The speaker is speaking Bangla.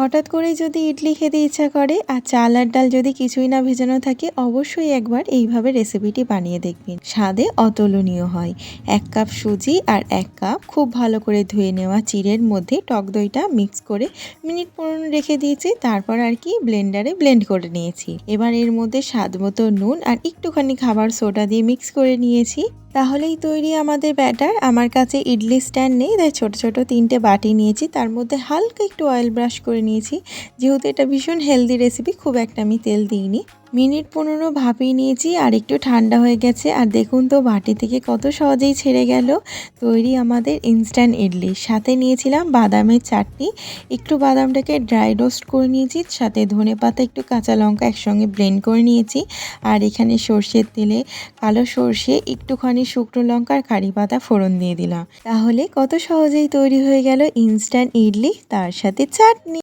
হঠাৎ করে যদি ইডলি খেতে ইচ্ছা করে আর চাল আর ডাল যদি কিছুই না ভেজানো থাকে, অবশ্যই একবার এইভাবে রেসিপিটি বানিয়ে দেখবেন। স্বাদে অতুলনীয় হয়। এক কাপ সুজি আর এক কাপ খুব ভালো করে ধুয়ে নেওয়া চিড়ের মধ্যে টক দইটা মিক্স করে মিনিট পনেরো রেখে দিয়েছি, তারপর আর কি ব্লেন্ডারে ব্লেন্ড করে নিয়েছি। এবার এর মধ্যে স্বাদ মতো নুন আর একটুখানি খাবার সোডা দিয়ে মিক্স করে নিয়েছি। তাহলেই তৈরি আমাদের ব্যাটার। আমার কাছে ইডলি স্ট্যান্ড নেই, তাই ছোটো ছোটো তিনটে বাটি নিয়েছি। তার মধ্যে হালকা একটু অয়েল ব্রাশ করে নিয়েছি। যেহেতু এটা ভীষণ হেলদি রেসিপি খুব একটা আমি তেল দিইনি। মিনিট পনেরো ভাপিয়ে নিয়েছি, আর একটু ঠান্ডা হয়ে গেছে। আর দেখুন তো, বাটি থেকে কত সহজেই ছেড়ে গেল। তৈরি আমাদের ইনস্ট্যান্ট ইডলি। সাথে নিয়েছিলাম বাদামের চাটনি। একটু বাদামটাকে ড্রাই রোস্ট করে নিয়েছি। সাথে ধনে পাতা, একটু কাঁচা লঙ্কা একসঙ্গে ব্লেন্ড করে নিয়েছি। আর এখানে সর্ষের তেলে কালো সর্ষে, একটুখানি শুকনো লঙ্কা আর কারি পাতা ফোড়ন দিয়ে দিলাম। তাহলে কত সহজেই তৈরি হয়ে গেল ইনস্ট্যান্ট ইডলি। তার সাথে চাটনি।